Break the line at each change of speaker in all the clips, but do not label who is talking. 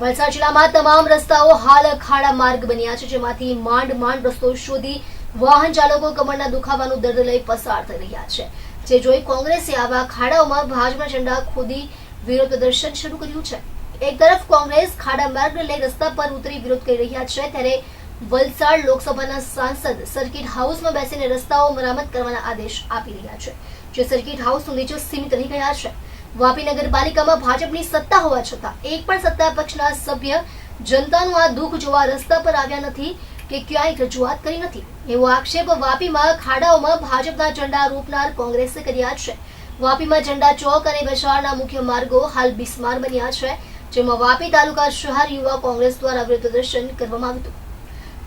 વલસાડ જિલ્લામાં તમામ રસ્તાઓ હાલ ખાડા માર્ગ બન્યા છે, જેમાંથી માંડ માંડ રસ્તો શોધી વાહન ચાલકો કમરના દુખાવાનું દર્દ લઈ પસાર થઈ રહ્યા છે. જે જોઈ કોંગ્રેસે આવા ખાડાઓમાં ભાજપના ઝંડા ખોદી વિરોધ પ્રદર્શન શરૂ કર્યું છે. એક તરફ કોંગ્રેસ ખાડા માર્ગને લઈ રસ્તા પર ઉતરી વિરોધ કરી રહ્યા છે, ત્યારે વલસાડ લોકસભાના સાંસદ સર્કિટ હાઉસમાં બેસીને રસ્તાઓ મરામત કરવાના આદેશ આપી રહ્યા છે, જે સર્કિટ હાઉસ સુધી જ સીમિત રહી ગયા છે. વાપી નગરપાલિકામાં ભાજપની સત્તા હોવા છતાં એક પણ સત્તા પક્ષના સભ્ય જનતાનું આ દુઃખ જોવા રસ્તા પર આવ્યા નથી કે ક્યાંય રજૂઆત કરી નથી. એવો આક્ષેપ વાપીમાં ખાડાઓમાં ભાજપના ઝંડા રોપનાર કોંગ્રેસે કર્યા છે. વાપીમાં ઝંડા ચોક અને બજારના મુખ્ય માર્ગો હાલ બિસ્માર બન્યા છે, જેમાં વાપી તાલુકા શહેર યુવા કોંગ્રેસ દ્વારા વિરોધ પ્રદર્શન કરવામાં આવ્યું હતું.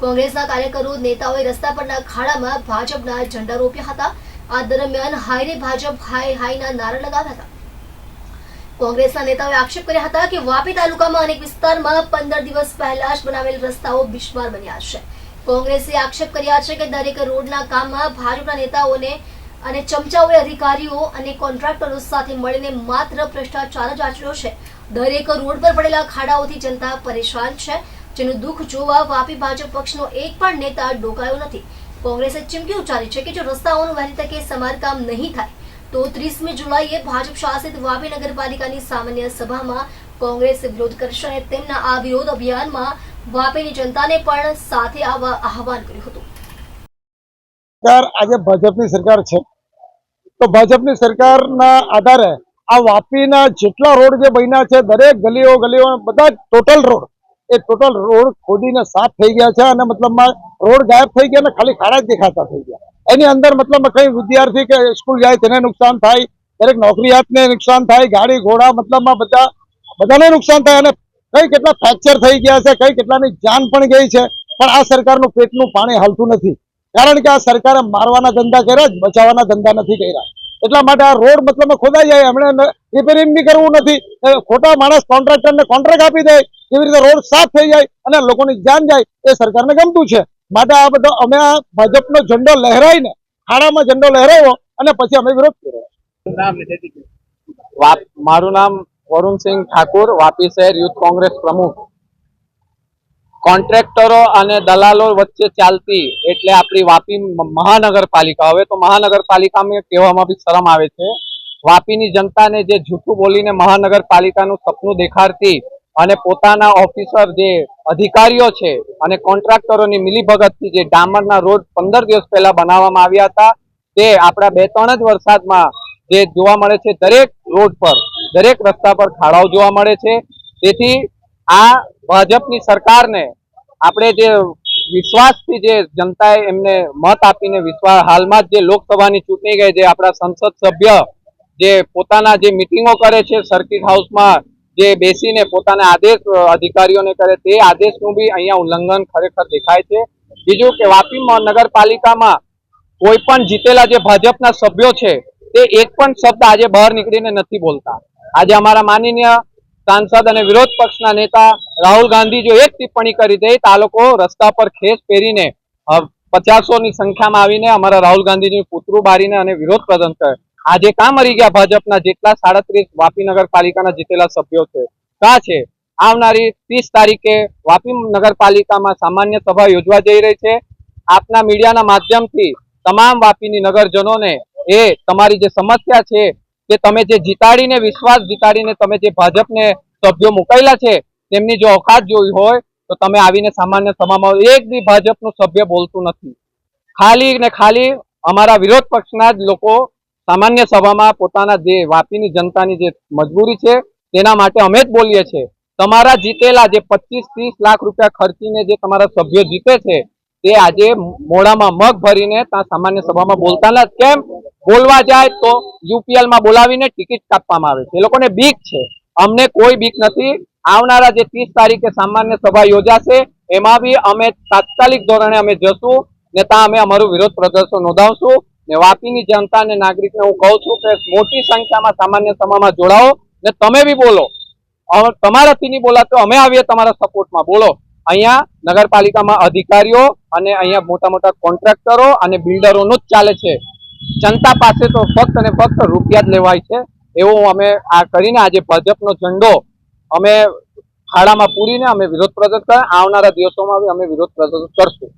કોંગ્રેસના કાર્યકરો, નેતાઓએ રસ્તા પરના ખાડામાં ભાજપના ઝંડા રોપ્યા હતા. આ દરમિયાન હાયરે ભાજપ હાય હાયના નારા લગાવ્યા હતા. કોંગ્રેસના નેતાઓએ આક્ષેપ કર્યા હતા કે વાપી તાલુકામાં અનેક વિસ્તારમાં પંદર દિવસ પહેલા જ બનાવેલ રસ્તાઓ બિસ્માર બન્યા છે. કોંગ્રેસે આક્ષેપ કર્યા છે કે દરેક રોડના કામમાં ભાજપના નેતાઓને અને ચમચાઓએ અધિકારીઓ અને કોન્ટ્રાક્ટરો સાથે મળીને માત્ર ભ્રષ્ટાચાર જ આચર્યો છે. દરેક રોડ પર પડેલા ખાડાઓથી જનતા પરેશાન છે. જેનું દુઃખ જોવા વાપી ભાજપ પક્ષનો એક પણ નેતા ડોકાયો નથી. કોંગ્રેસે ચીમકી ઉચ્ચારી છે કે જો રસ્તાઓનું વહેલી તકે સમારકામ નહીં થાય તો ત્રીસમી જુલાઈએ ભાજપ શાસિત વાપી નગરપાલિકાની સામાન્ય સભામાં કોંગ્રેસ વિરોધ કરશે અને તેમના આ વિરોધ અભિયાનમાં વાપીની જનતાને પણ સાથે આવવા આહવાન કર્યું હતું.
આજે ભાજપની સરકાર છે. તો ભાજપની સરકારના આધારે આ વાપીના જેટલા રોડ જે બન્યા છે, દરેક ગલીઓ ગલીઓ બધા ટોટલ રોડ એ ટોટલ રોડ ખોદીને સાફ થઈ ગયા છે અને મતલબમાં રોડ ગાયબ થઈ ગયા અને ખાલી ખાડા જ દેખાતા થઈ ગયા. એની અંદર મતલબ કઈ વિદ્યાર્થી કે સ્કૂલ જાય તેને નુકસાન થાય, દરેક નોકરિયાતને નુકસાન થાય, ગાડી, ઘોડા, મતલબમાં બધા, બધાને નુકસાન થાય અને કઈ કેટલા ફ્રેક્ચર થઈ ગયા છે, કઈ કેટલાની જાન પણ ગઈ છે, પણ આ સરકારનું પેટનું પાણી હાલતું નથી. કારણ કે આ સરકારે મારવાના ધંધા કર્યા જ, બચાવવાના ધંધા નથી કર્યા. એટલા માટે આ રોડ મતલબ ખોદાઈ જાય, એમણે રિપેરિંગ બી કરવું નથી. ખોટા માણસ કોન્ટ્રાક્ટરને કોન્ટ્રાક્ટ આપી દે, એવી રીતે રોડ સાફ થઈ જાય અને લોકોની જાન જાય, એ સરકારને ગમતું છે. માટે આ બધો અમે ભાજપનો ઝંડો લહેરાઈને ખાડામાં ઝંડો લહેરાવ્યો અને પછી અમે વિરોધ કર્યો.
મારું નામ વરુણસિંહ ઠાકુર, વાપી શહેર યુથ કોંગ્રેસ પ્રમુખ. કોન્ટ્રાક્ટરો અને દલાલો વચ્ચે ચાલતી એટલે આપણી વાપી મહાનગરપાલિકા. હવે તો મહાનગરપાલિકામાં કહેવામાં બી શરમ આવે છે. વાપીની જનતાને જે જૂઠું બોલીને મહાનગરપાલિકાનું સપનું દેખાડતી અને પોતાના ઓફિસર જે અધિકારીઓ છે અને કોન્ટ્રાક્ટરોની મિલીભગતથી જે ડામરના રોડ પંદર દિવસ પહેલા બનાવવામાં આવ્યા હતા, તે આપણા બે ત્રણ જ વરસાદમાં જે જોવા મળે છે દરેક રોડ પર, દરેક રસ્તા પર ખાડાઓ જોવા મળે છે. તેથી આ ભાજપની સરકારને આપણે જે વિશ્વાસથી જે જનતાએ એમને મત આપીને વિશ્વાસ હાલમાં જ જે લોકસભાની ચૂંટણી ગઈ, જે આપણા સંસદ સભ્ય જે પોતાના જે મિટિંગો કરે છે સર્કિટ હાઉસમાં જે બેસીને પોતાના આદેશ અધિકારીઓને કરે તે આદેશનું બી અહીંયા ઉલ્લંઘન ખરેખર દેખાય છે. બીજું કે વાપી નગરપાલિકામાં કોઈ પણ જીતેલા જે ભાજપના સભ્યો છે, તે એક પણ શબ્દ આજે બહાર નીકળીને નથી બોલતા. આજે અમારા માનનીય સાંસદ અને વિરોધ પક્ષના નેતા રાહુલ ગાંધી જો એક ટિપ્પણી કરી દે, તો આ લોકો રસ્તા પર ખેસ પહેરીને પચાસો પચાસોની સંખ્યામાં આવીને અમારા રાહુલ ગાંધીનું પુતરું બારીને અને વિરોધ પ્રદર્શન કરે. આજે કાં મરી ગયા ભાજપના જેટલા સાડત્રીસ વાપી નગરપાલિકાના જીતેલા સભ્યો છે? કાં છે? આવનારી ત્રીસ તારીખે વાપી નગરપાલિકામાં સામાન્ય સભા યોજવા જઈ રહી છે. આપના મીડિયાના માધ્યમથી તમામ વાપીની નગરજનોને એ તમારી જે સમસ્યા છે, કે તમે જે જીતાડીને, વિશ્વાસ જીતાડીને તમે જે ભાજપને સભ્યો મુકાયેલા છે, તેમની જો ઓકાત જોઈ હોય, તો તમે આવીને સામાન્ય સભામાં એક બી ભાજપનું સભ્ય બોલતું નથી. ખાલી ને ખાલી અમારા વિરોધ પક્ષના જ લોકો સામાન્ય સભામાં પોતાના જે વાપીની જનતાની જે મજબૂરી છે, તેના માટે અમે જ બોલીએ છીએ. તમારા જીતેલા જે પચીસ ત્રીસ લાખ રૂપિયા ખર્ચીને જે તમારા સભ્યો જીતે છે, તે આજે મોઢામાં મગ ભરીને ત્યાં સામાન્ય સભામાં બોલતા નથી. કેમ? બોલવા જાય તો યુપીએલમાં બોલાવીને ટિકિટ કાપવામાં આવે છે. એ લોકોને બીક છે. અમને કોઈ બીક નથી. આવનારા જે ત્રીસ તારીખે સામાન્ય સભા યોજાશે, એમાં બી અમે તાત્કાલિક ધોરણે અમે જશું ને ત્યાં અમે અમારું વિરોધ પ્રદર્શન નોંધાવશું. વાપીની જનતા અને નાગરિકને હું કહું છું કે મોટી સંખ્યામાં સામાન્ય સભામાં જોડાઓ ને તમે બી બોલો. તમારાથી નહીં બોલાતો, અમે આવીએ તમારા સપોર્ટમાં. બોલો. અહીંયા નગરપાલિકામાં અધિકારીઓ અને અહીંયા મોટા મોટા કોન્ટ્રાક્ટરો અને બિલ્ડરોનું જ ચાલે છે. જનતા પાસે તો ફક્ત અને ફક્ત રૂપિયા જ લેવાય છે. એવું અમે આ કરીને આજે ભાજપનો ઝંડો અમે ખાડામાં પૂરીને અમે વિરોધ પ્રદર્શન, આવનારા દિવસોમાં અમે વિરોધ પ્રદર્શન કરશું.